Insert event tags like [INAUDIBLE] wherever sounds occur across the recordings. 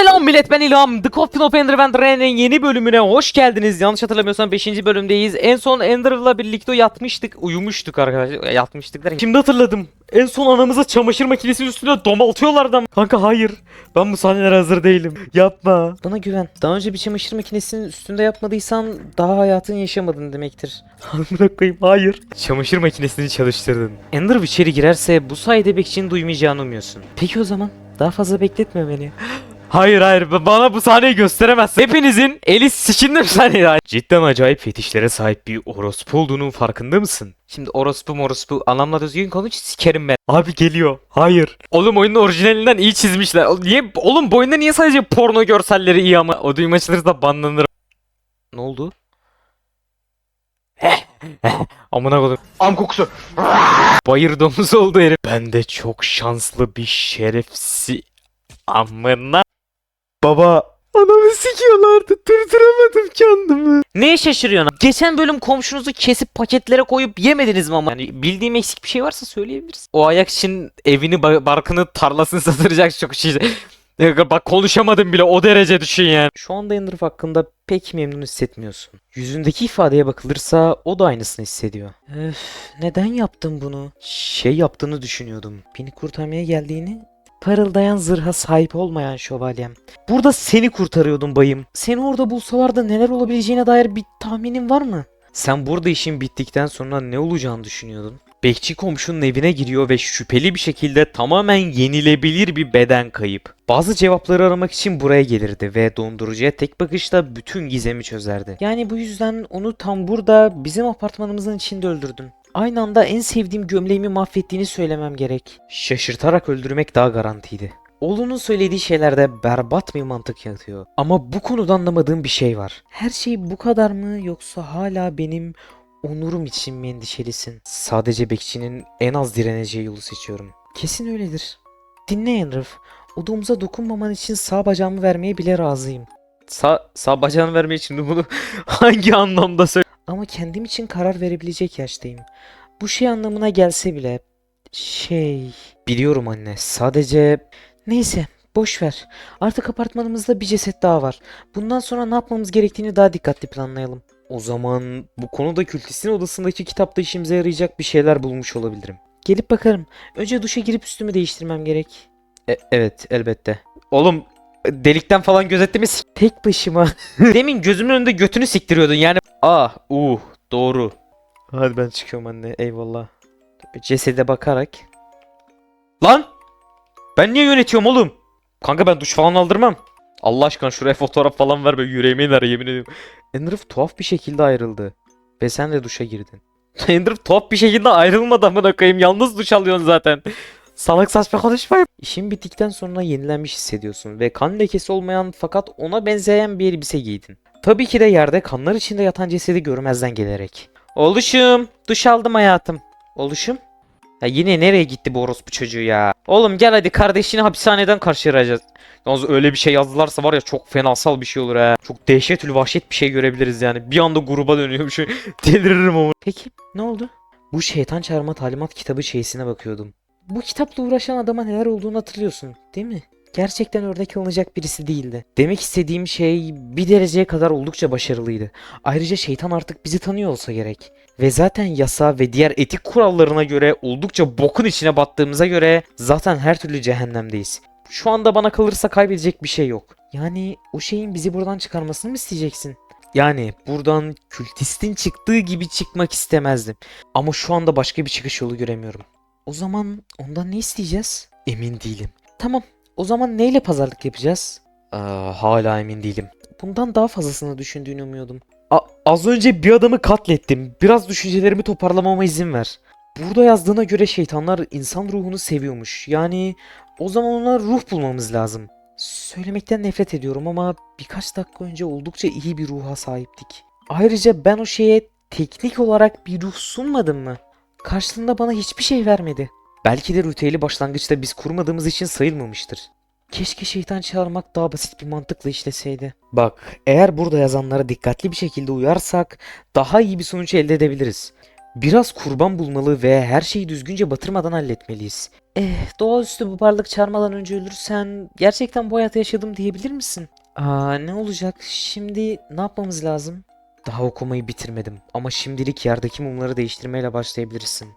Selam millet ben İlham. The Coffin of Ender and Rain'in yeni bölümüne hoş geldiniz. Yanlış hatırlamıyorsam 5. bölümdeyiz. En son Ender'la birlikte yatmıştık. Uyumuştuk arkadaşlar. Yatmıştık derken. Şimdi hatırladım. En son anamıza çamaşır makinesinin üstüne domaltıyorlardı ama. Kanka hayır. Ben bu sahnelere hazır değilim. Yapma. Bana güven. Daha önce bir çamaşır makinesinin üstünde yapmadıysan daha hayatını yaşamadın demektir. Amına koyayım hayır. Çamaşır makinesini çalıştırdın. Ender içeri girerse bu sayede bekçinin duymayacağını umuyorsun. Peki o zaman daha fazla bekletme beni. [GASPS] Hayır hayır bana bu sahneyi gösteremezsin. Hepinizin eli sikindim sahneye. Cidden acayip fetişlere sahip bir orospu olduğunun farkında mısın? Şimdi orospu morospu anlamla düzgün konuş sikerim ben. Abi geliyor. Hayır. Oğlum oyunun orijinalinden iyi çizmişler. Niye oğlum bu oyunda niye sadece porno görselleri iyi ama o duymaçları da banlanır. Ne oldu? [LAUGHS] Amına koydum. Am kokusu. Bayır domuzu oldu herif. Ben de çok şanslı bir şerefsi... Amına... Baba... Anamı sikiyorlardı. Durduramadım kendimi. Neye şaşırıyorsun? Geçen bölüm komşunuzu kesip paketlere koyup yemediniz mi ama? Yani bildiğim eksik bir şey varsa söyleyebiliriz. O ayak için evini, ba- barkını, tarlasını [LAUGHS] satıracak çok şey. Bak konuşamadım bile o derece düşün yani. Şu anda Ender hakkında pek memnun hissetmiyorsun. Yüzündeki ifadeye bakılırsa o da aynısını hissediyor. Öf, neden yaptın bunu? Şey yaptığını düşünüyordum. Beni kurtarmaya geldiğini parıldayan zırha sahip olmayan şövalyem. Burada seni kurtarıyordum bayım. Seni orada bulsalar da neler olabileceğine dair bir tahminin var mı? Sen burada işin bittikten sonra ne olacağını düşünüyordun? Bekçi komşunun evine giriyor ve şüpheli bir şekilde tamamen yenilebilir bir beden kayıp. Bazı cevapları aramak için buraya gelirdi ve dondurucuya tek bakışta bütün gizemi çözerdi. Yani bu yüzden onu tam burada bizim apartmanımızın içinde öldürdün. Aynı anda en sevdiğim gömleğimi mahvettiğini söylemem gerek. Şaşırtarak öldürmek daha garantiydi. Oğlunun söylediği şeylerde berbat bir mantık yatıyor. Ama bu konuda anlamadığım bir şey var. Her şey bu kadar mı yoksa hala benim onurum için mi endişelisin? Sadece bekçinin en az direneceği yolu seçiyorum. Kesin öyledir. Dinle Enrif. Odumuza dokunmaman için sağ bacağımı vermeye bile razıyım. Sağ, sağ bacağını vermeye için bunu [LAUGHS] hangi anlamda söyle? Ama kendim için karar verebilecek yaştayım. Bu şey anlamına gelse bile şey biliyorum anne. Sadece neyse boş ver. Artık apartmanımızda bir ceset daha var. Bundan sonra ne yapmamız gerektiğini daha dikkatli planlayalım. O zaman bu konuda kültistin odasındaki kitapta işimize yarayacak bir şeyler bulmuş olabilirim. Gelip bakarım. Önce duşa girip üstümü değiştirmem gerek. E- evet elbette. Oğlum delikten falan gözetlemiz. Tek başıma. [LAUGHS] Demin gözümün önünde götünü siktiriyordun yani. Ah uh doğru. Hadi ben çıkıyorum anne eyvallah. Cesede bakarak. Lan! Ben niye yönetiyorum oğlum? Kanka ben duş falan aldırmam. Allah aşkına şuraya fotoğraf falan ver böyle yüreğime iner yemin ediyorum. Enderf tuhaf bir şekilde ayrıldı. Ve sen de duşa girdin. [LAUGHS] Enderf tuhaf bir şekilde ayrılmadı amına koyayım. Yalnız duş alıyorsun zaten. Salak saçma konuşmayın. İşin bittikten sonra yenilenmiş hissediyorsun ve kan lekesi olmayan fakat ona benzeyen bir elbise giydin. Tabii ki de yerde kanlar içinde yatan cesedi görmezden gelerek. Oluşum, duş aldım hayatım. Oluşum? Ya yine nereye gitti bu orospu çocuğu ya? Oğlum gel hadi kardeşini hapishaneden karşılayacağız. Yalnız öyle bir şey yazdılarsa var ya çok fenasal bir şey olur ha. Çok dehşetül vahşet bir şey görebiliriz yani. Bir anda gruba dönüyormuş. [LAUGHS] Deliririm ama. Peki ne oldu? Bu şeytan çağırma talimat kitabı şeysine bakıyordum. Bu kitapla uğraşan adama neler olduğunu hatırlıyorsun değil mi? Gerçekten örnek alınacak birisi değildi. Demek istediğim şey bir dereceye kadar oldukça başarılıydı. Ayrıca şeytan artık bizi tanıyor olsa gerek. Ve zaten yasa ve diğer etik kurallarına göre oldukça bokun içine battığımıza göre zaten her türlü cehennemdeyiz. Şu anda bana kalırsa kaybedecek bir şey yok. Yani o şeyin bizi buradan çıkarmasını mı isteyeceksin? Yani buradan kültistin çıktığı gibi çıkmak istemezdim. Ama şu anda başka bir çıkış yolu göremiyorum. O zaman ondan ne isteyeceğiz? Emin değilim. Tamam. O zaman neyle pazarlık yapacağız? Aa, hala emin değilim. Bundan daha fazlasını düşündüğünü umuyordum. A- az önce bir adamı katlettim. Biraz düşüncelerimi toparlamama izin ver. Burada yazdığına göre şeytanlar insan ruhunu seviyormuş. Yani o zaman ona ruh bulmamız lazım. Söylemekten nefret ediyorum ama birkaç dakika önce oldukça iyi bir ruha sahiptik. Ayrıca ben o şeye teknik olarak bir ruh sunmadım mı? Karşılığında bana hiçbir şey vermedi. Belki de ritüeli başlangıçta biz kurmadığımız için sayılmamıştır. Keşke şeytan çağırmak daha basit bir mantıkla işleseydi. Bak, eğer burada yazanlara dikkatli bir şekilde uyarsak daha iyi bir sonuç elde edebiliriz. Biraz kurban bulmalı ve her şeyi düzgünce batırmadan halletmeliyiz. Eh, doğaüstü bu varlık çağırmadan önce ölürsen gerçekten bu hayatı yaşadım diyebilir misin? Aa, ne olacak? Şimdi ne yapmamız lazım? Daha okumayı bitirmedim ama şimdilik yerdeki mumları değiştirmeyle başlayabilirsin.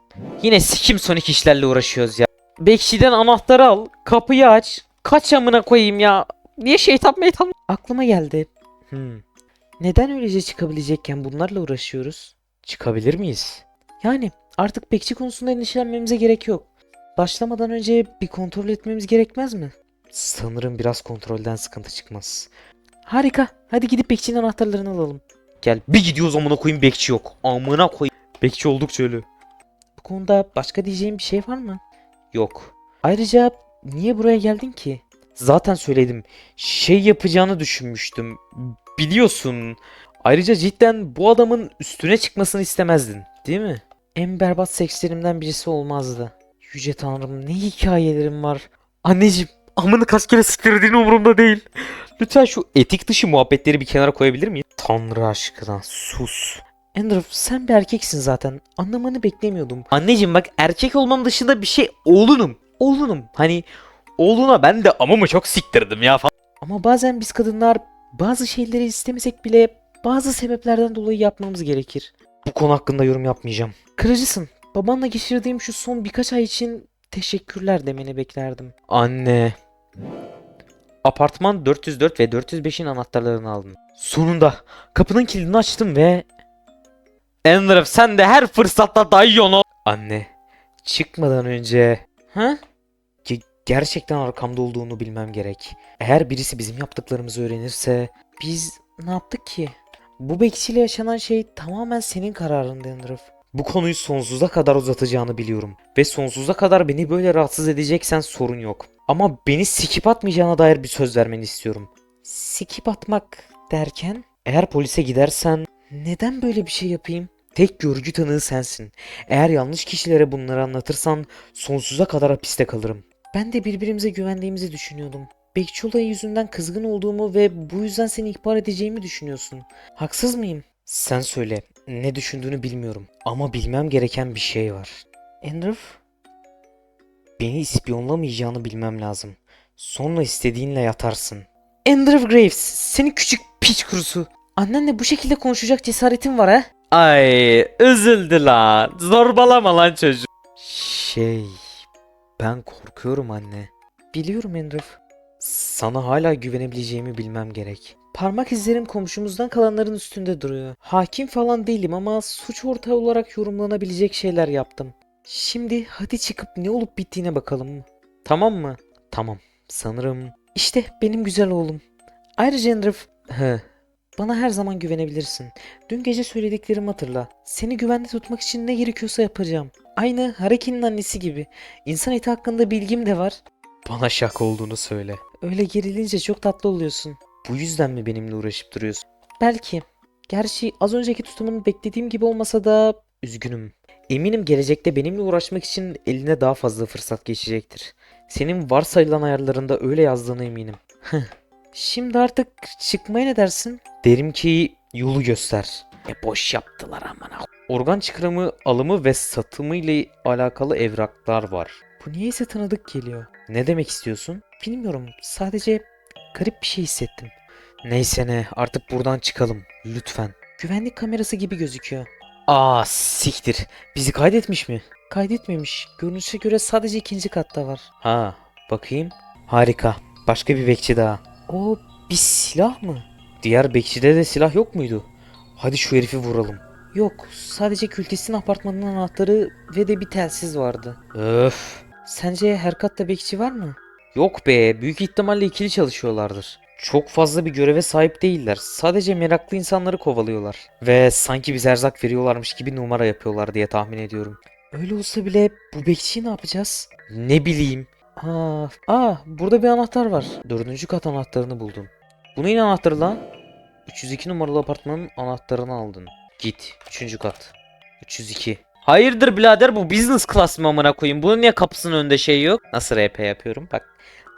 Yine sikim sonik işlerle uğraşıyoruz ya. Bekçiden anahtarı al, kapıyı aç. Kaç amına koyayım ya. Niye şeytan meytan? Aklıma geldi. Hmm. Neden öylece çıkabilecekken bunlarla uğraşıyoruz? Çıkabilir miyiz? Yani artık bekçi konusunda endişelenmemize gerek yok. Başlamadan önce bir kontrol etmemiz gerekmez mi? Sanırım biraz kontrolden sıkıntı çıkmaz. Harika. Hadi gidip bekçinin anahtarlarını alalım. Gel bir gidiyoruz amına koyayım bekçi yok. Amına koyayım. Bekçi oldukça ölü. Bu konuda başka diyeceğim bir şey var mı? Yok. Ayrıca niye buraya geldin ki? Zaten söyledim. Şey yapacağını düşünmüştüm. Biliyorsun. Ayrıca cidden bu adamın üstüne çıkmasını istemezdin. Değil mi? En berbat sekslerimden birisi olmazdı. Yüce Tanrım ne hikayelerim var. Anneciğim amını kaç kere siktirdiğin umurumda değil. Lütfen şu etik dışı muhabbetleri bir kenara koyabilir miyim? Tanrı aşkına sus. Andrew sen bir erkeksin zaten. Anlamanı beklemiyordum. Anneciğim bak erkek olmam dışında bir şey oğlunum. Oğlunum. Hani oğluna ben de amımı çok siktirdim ya falan. Ama bazen biz kadınlar bazı şeyleri istemesek bile bazı sebeplerden dolayı yapmamız gerekir. Bu konu hakkında yorum yapmayacağım. Kırıcısın. Babanla geçirdiğim şu son birkaç ay için teşekkürler demeni beklerdim. Anne. Apartman 404 ve 405'in anahtarlarını aldım. Sonunda kapının kilidini açtım ve... Andrew sen de her fırsatta dayıyorsun o... Anne. Çıkmadan önce... Ha? Ge- gerçekten arkamda olduğunu bilmem gerek. Eğer birisi bizim yaptıklarımızı öğrenirse... Biz ne yaptık ki? Bu bekçiyle yaşanan şey tamamen senin kararındı Andrew. Bu konuyu sonsuza kadar uzatacağını biliyorum. Ve sonsuza kadar beni böyle rahatsız edeceksen sorun yok. Ama beni sikip atmayacağına dair bir söz vermeni istiyorum. Sikip atmak derken? Eğer polise gidersen neden böyle bir şey yapayım? Tek görgü tanığı sensin. Eğer yanlış kişilere bunları anlatırsan sonsuza kadar hapiste kalırım. Ben de birbirimize güvendiğimizi düşünüyordum. Bekçi olayı yüzünden kızgın olduğumu ve bu yüzden seni ihbar edeceğimi düşünüyorsun. Haksız mıyım? Sen söyle. Ne düşündüğünü bilmiyorum. Ama bilmem gereken bir şey var. Andrew? Beni ispiyonlamayacağını bilmem lazım. Sonra istediğinle yatarsın. Andrew Graves, seni küçük piç kurusu. Annenle bu şekilde konuşacak cesaretin var ha? Ay, üzüldü lan. Zorbalama lan çocuğu. Şey, ben korkuyorum anne. Biliyorum Andrew. Sana hala güvenebileceğimi bilmem gerek. Parmak izlerim komşumuzdan kalanların üstünde duruyor. Hakim falan değilim ama suç ortağı olarak yorumlanabilecek şeyler yaptım. Şimdi hadi çıkıp ne olup bittiğine bakalım. Tamam mı? Tamam. Sanırım. İşte benim güzel oğlum. Ayrıca Andrew... He. Bana her zaman güvenebilirsin. Dün gece söylediklerimi hatırla. Seni güvende tutmak için ne gerekiyorsa yapacağım. Aynı Hareki'nin annesi gibi. İnsan eti hakkında bilgim de var. Bana şak olduğunu söyle. Öyle gerilince çok tatlı oluyorsun. Bu yüzden mi benimle uğraşıp duruyorsun? Belki. Gerçi az önceki tutumun beklediğim gibi olmasa da üzgünüm. Eminim gelecekte benimle uğraşmak için eline daha fazla fırsat geçecektir. Senin varsayılan ayarlarında öyle yazdığına eminim. Şimdi artık çıkmaya ne dersin? Derim ki yolu göster. E boş yaptılar amına. Organ çıkarımı, alımı ve satımı ile alakalı evraklar var. Bu niyeyse tanıdık geliyor. Ne demek istiyorsun? Bilmiyorum. Sadece garip bir şey hissettim. Neyse ne artık buradan çıkalım. Lütfen. Güvenlik kamerası gibi gözüküyor. Aa siktir. Bizi kaydetmiş mi? Kaydetmemiş. Görünüşe göre sadece ikinci katta var. Ha bakayım. Harika. Başka bir bekçi daha. O bir silah mı? Diğer bekçide de silah yok muydu? Hadi şu herifi vuralım. Yok. Sadece kültistin apartmanının anahtarı ve de bir telsiz vardı. Öf. Sence her katta bekçi var mı? Yok be. Büyük ihtimalle ikili çalışıyorlardır. Çok fazla bir göreve sahip değiller. Sadece meraklı insanları kovalıyorlar. Ve sanki biz erzak veriyorlarmış gibi numara yapıyorlar diye tahmin ediyorum. Öyle olsa bile bu bekçiyi ne yapacağız? Ne bileyim. Aa, aa burada bir anahtar var. Dördüncü kat anahtarını buldum. Bu neyin anahtarı lan? 302 numaralı apartmanın anahtarını aldın. Git. Üçüncü kat. 302. Hayırdır birader bu business class mı amına koyayım? Bunun niye kapısının önünde şey yok? Nasıl RP yapıyorum? Bak.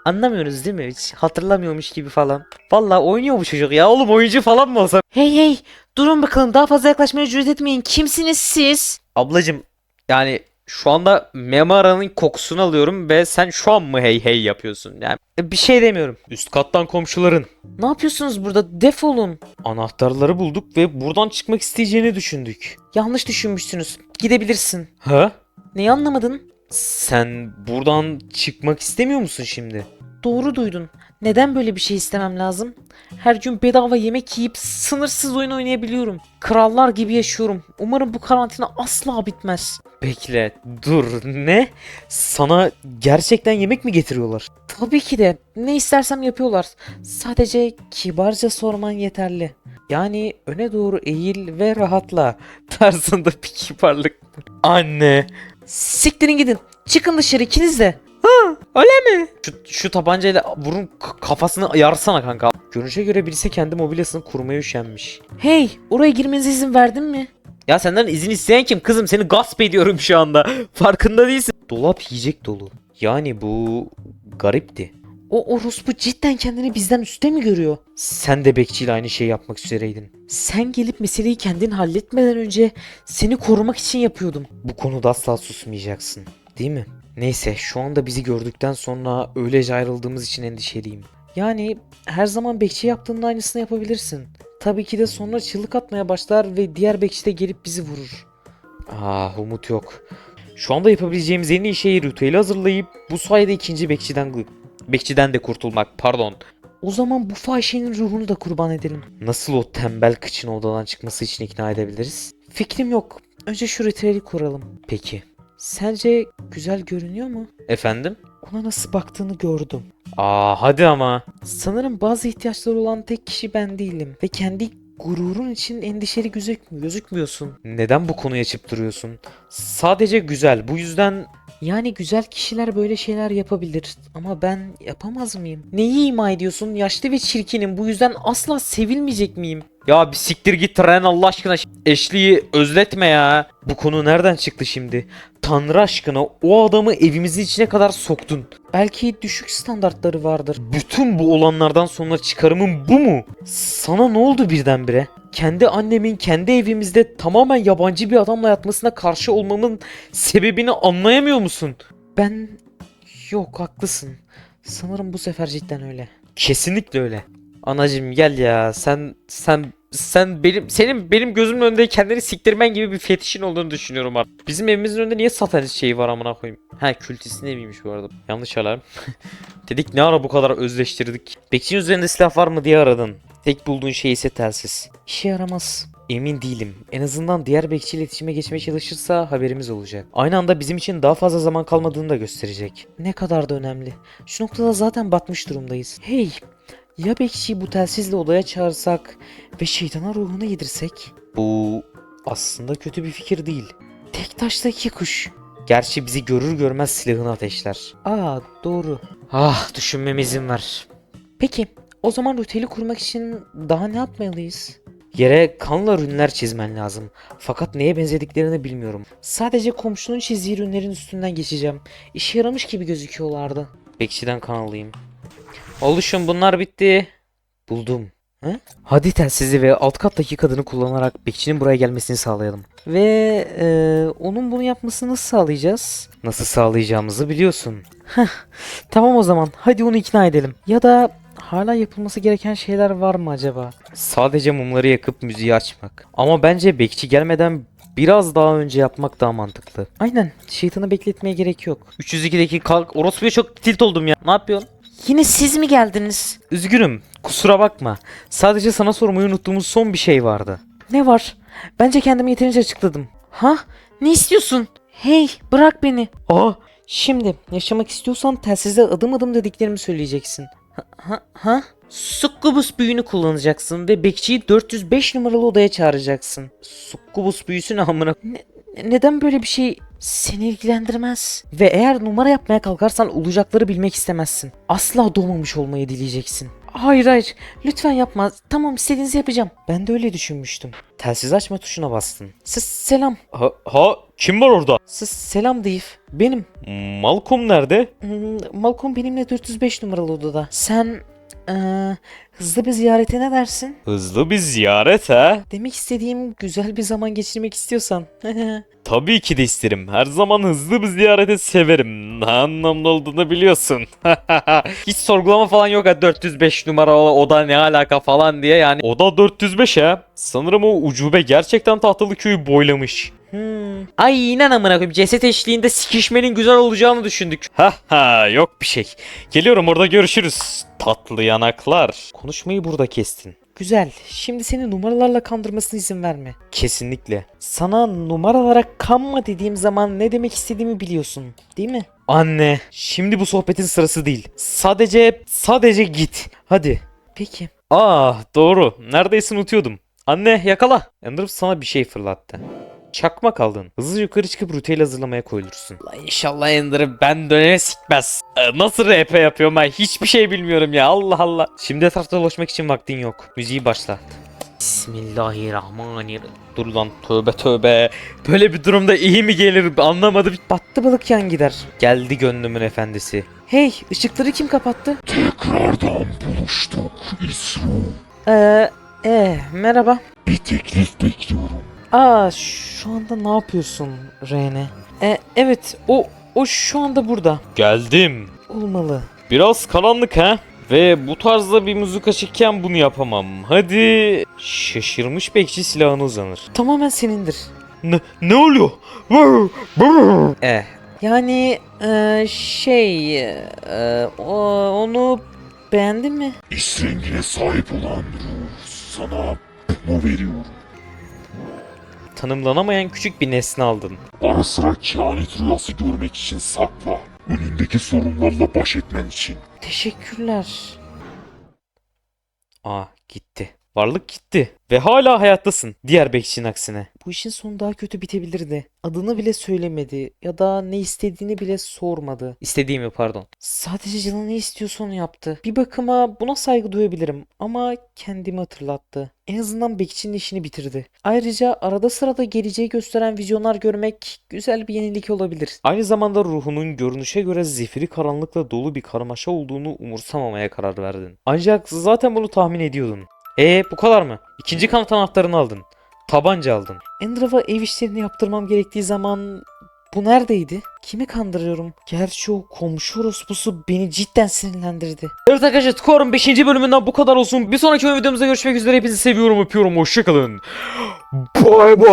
Anlamıyorsunuz değil mi? Hiç hatırlamıyormuş gibi falan. Vallahi oynuyor bu çocuk ya. Oğlum oyuncu falan mı olsa? Hey hey. Durun bakalım daha fazla yaklaşmaya cüret etmeyin. Kimsiniz siz? Ablacım yani şu anda Memara'nın kokusunu alıyorum ve sen şu an mı hey hey yapıyorsun? Yani bir şey demiyorum. Üst kattan komşuların. Ne yapıyorsunuz burada? Defolun. Anahtarları bulduk ve buradan çıkmak isteyeceğini düşündük. Yanlış düşünmüşsünüz. Gidebilirsin. Ha? Neyi anlamadın? Sen buradan çıkmak istemiyor musun şimdi? Doğru duydun. Neden böyle bir şey istemem lazım? Her gün bedava yemek yiyip sınırsız oyun oynayabiliyorum. Krallar gibi yaşıyorum. Umarım bu karantina asla bitmez. Bekle, dur. Ne? Sana gerçekten yemek mi getiriyorlar? Tabii ki de ne istersem yapıyorlar. Sadece kibarca sorman yeterli. Yani öne doğru eğil ve rahatla. Tarzında bir kibarlık. Anne. Siktirin gidin. Çıkın dışarı ikiniz de. Öyle mi? Şu, şu tabancayla vurun kafasını yarsana kanka. Görünüşe göre birisi kendi mobilyasını kurmaya üşenmiş. Hey oraya girmenize izin verdim mi? Ya senden izin isteyen kim kızım? Seni gasp ediyorum şu anda. [LAUGHS] Farkında değilsin. Dolap yiyecek dolu. Yani bu garipti. O orospu cidden kendini bizden üstte mi görüyor? Sen de bekçiyle aynı şeyi yapmak üzereydin. Sen gelip meseleyi kendin halletmeden önce seni korumak için yapıyordum. Bu konuda asla susmayacaksın. Değil mi? Neyse şu anda bizi gördükten sonra öylece ayrıldığımız için endişeliyim. Yani her zaman bekçi yaptığının aynısını yapabilirsin. Tabii ki de sonra çığlık atmaya başlar ve diğer bekçi de gelip bizi vurur. Ah umut yok. Şu anda yapabileceğimiz en iyi şey ritüeli hazırlayıp bu sayede ikinci bekçiden bekçiden de kurtulmak pardon. O zaman bu fahişenin ruhunu da kurban edelim. Nasıl o tembel kıçını odadan çıkması için ikna edebiliriz? Fikrim yok. Önce şu ritüeli kuralım. Peki. Sence güzel görünüyor mu? Efendim? Ona nasıl baktığını gördüm. Aa hadi ama. Sanırım bazı ihtiyaçları olan tek kişi ben değilim. Ve kendi gururun için endişeli gözük gözükmüyorsun. Neden bu konuyu açıp duruyorsun? Sadece güzel. Bu yüzden Yani güzel kişiler böyle şeyler yapabilir ama ben yapamaz mıyım? Neyi ima ediyorsun? Yaşlı ve çirkinim. Bu yüzden asla sevilmeyecek miyim? Ya bir siktir git Ren Allah aşkına eşliği özletme ya. Bu konu nereden çıktı şimdi? Tanrı aşkına o adamı evimizin içine kadar soktun. Belki düşük standartları vardır. Bütün bu olanlardan sonra çıkarımın bu mu? Sana ne oldu birdenbire? Kendi annemin kendi evimizde tamamen yabancı bir adamla yatmasına karşı olmamın sebebini anlayamıyor musun? Ben... Yok haklısın. Sanırım bu sefer cidden öyle. Kesinlikle öyle. Anacım gel ya sen sen sen benim senin benim gözümün önünde kendini siktirmen gibi bir fetişin olduğunu düşünüyorum artık. Bizim evimizin önünde niye satanist şeyi var amına koyayım? Ha kültistin eviymiş bu arada. Yanlış alarm. [LAUGHS] Dedik ne ara bu kadar özleştirdik. Bekçinin üzerinde silah var mı diye aradın. Tek bulduğun şey ise telsiz. İşe yaramaz. Emin değilim. En azından diğer bekçi iletişime geçmeye çalışırsa haberimiz olacak. Aynı anda bizim için daha fazla zaman kalmadığını da gösterecek. Ne kadar da önemli. Şu noktada zaten batmış durumdayız. Hey, ya bekçiyi bu telsizle odaya çağırsak ve şeytana ruhunu yedirsek? Bu aslında kötü bir fikir değil. Tek taşla iki kuş. Gerçi bizi görür görmez silahını ateşler. Aa doğru. Ah düşünmeme izin ver. Peki o zaman ritüeli kurmak için daha ne yapmalıyız? Yere kanla rünler çizmen lazım. Fakat neye benzediklerini bilmiyorum. Sadece komşunun çizdiği ürünlerin üstünden geçeceğim. İşe yaramış gibi gözüküyorlardı. Bekçiden kan alayım. Oluşum bunlar bitti. Buldum. He? Hadi telsizi ve alt kattaki kadını kullanarak bekçinin buraya gelmesini sağlayalım. Ve e, onun bunu yapmasını nasıl sağlayacağız? Nasıl sağlayacağımızı biliyorsun. Tamam o zaman hadi onu ikna edelim. Ya da hala yapılması gereken şeyler var mı acaba? Sadece mumları yakıp müziği açmak. Ama bence bekçi gelmeden biraz daha önce yapmak daha mantıklı. Aynen şeytanı bekletmeye gerek yok. 302'deki kalk orospuya çok tilt oldum ya. Ne yapıyorsun? Yine siz mi geldiniz? Üzgünüm. Kusura bakma. Sadece sana sormayı unuttuğumuz son bir şey vardı. Ne var? Bence kendimi yeterince açıkladım. Ha? Ne istiyorsun? Hey bırak beni. Aa, Şimdi yaşamak istiyorsan telsize adım adım dediklerimi söyleyeceksin. Ha? Succubus büyünü kullanacaksın ve bekçiyi 405 numaralı odaya çağıracaksın. sukkubus büyüsü ne amına. Neden böyle bir şey seni ilgilendirmez? Ve eğer numara yapmaya kalkarsan olacakları bilmek istemezsin. Asla doğmamış olmayı dileyeceksin. Hayır hayır lütfen yapma. Tamam istediğinizi yapacağım. Ben de öyle düşünmüştüm. Telsiz açma tuşuna bastın. S selam. Ha, ha kim var orada? S selam Dave. Benim. Malcolm nerede? Hmm, Malcolm benimle 405 numaralı odada. Sen Ee, hızlı bir ziyarete ne dersin? Hızlı bir ziyaret ha? Demek istediğim güzel bir zaman geçirmek istiyorsan. [LAUGHS] Tabii ki de isterim. Her zaman hızlı bir ziyareti severim. Ne anlamda olduğunu biliyorsun. [LAUGHS] Hiç sorgulama falan yok ha 405 numaralı oda ne alaka falan diye yani. Oda 405 ha. Sanırım o ucube gerçekten tahtalı köyü boylamış. Hmm. Ay inan amına koyayım ceset eşliğinde sikişmenin güzel olacağını düşündük. Ha ha yok bir şey. Geliyorum orada görüşürüz. Tatlı yanaklar. Konuşmayı burada kestin. Güzel. Şimdi seni numaralarla kandırmasına izin verme. Kesinlikle. Sana numaralara kanma dediğim zaman ne demek istediğimi biliyorsun. Değil mi? Anne, şimdi bu sohbetin sırası değil. Sadece, sadece git. Hadi. Peki. Aa, doğru. Neredeyse unutuyordum. Anne, yakala. Ender sana bir şey fırlattı. Çakma kaldın. Hızlı yukarı çıkıp rutel hazırlamaya koyulursun. La inşallah Ender'ı ben döneme sikmez. Ee, nasıl RP yapıyorum ben? Hiçbir şey bilmiyorum ya. Allah Allah. Şimdi etrafta dolaşmak için vaktin yok. Müziği başlat. Bismillahirrahmanirrahim. Dur lan tövbe tövbe. Böyle bir durumda iyi mi gelir anlamadım. Battı balık yan gider. Geldi gönlümün efendisi. Hey ışıkları kim kapattı? Tekrardan buluştuk İsru. Eee ee, merhaba. Bir teklif bekliyorum. Aa şu anda ne yapıyorsun Rene? E, evet o o şu anda burada. Geldim. Olmalı. Biraz karanlık ha? Ve bu tarzda bir müzik açıkken bunu yapamam. Hadi. Şaşırmış bekçi silahını uzanır. Tamamen senindir. Ne, ne oluyor? Eh. Yani e, şey e, o- onu beğendin mi? İs rengine sahip olan ruh sana bunu veriyorum. Tanımlanamayan küçük bir nesne aldın. Ara sıra kehanet rüyası görmek için sakla. Önündeki sorunlarla baş etmen için. Teşekkürler. Aa gitti. Varlık gitti. Ve hala hayattasın. Diğer bekçinin aksine. Bu işin sonu daha kötü bitebilirdi. Adını bile söylemedi ya da ne istediğini bile sormadı. İstediğimi pardon. Sadece canı ne istiyorsa onu yaptı. Bir bakıma buna saygı duyabilirim ama kendimi hatırlattı. En azından bekçinin işini bitirdi. Ayrıca arada sırada geleceği gösteren vizyonlar görmek güzel bir yenilik olabilir. Aynı zamanda ruhunun görünüşe göre zifiri karanlıkla dolu bir karmaşa olduğunu umursamamaya karar verdin. Ancak zaten bunu tahmin ediyordun. E bu kadar mı? İkinci kanıt anahtarını aldın. Tabanca aldın. Endrava ev işlerini yaptırmam gerektiği zaman bu neredeydi? Kimi kandırıyorum? Gerçi o komşu orospusu beni cidden sinirlendirdi. Evet arkadaşlar Tukor'un 5. bölümünden bu kadar olsun. Bir sonraki videomuzda görüşmek üzere. Hepinizi seviyorum öpüyorum. Hoşçakalın. [GASPS] Bye bye.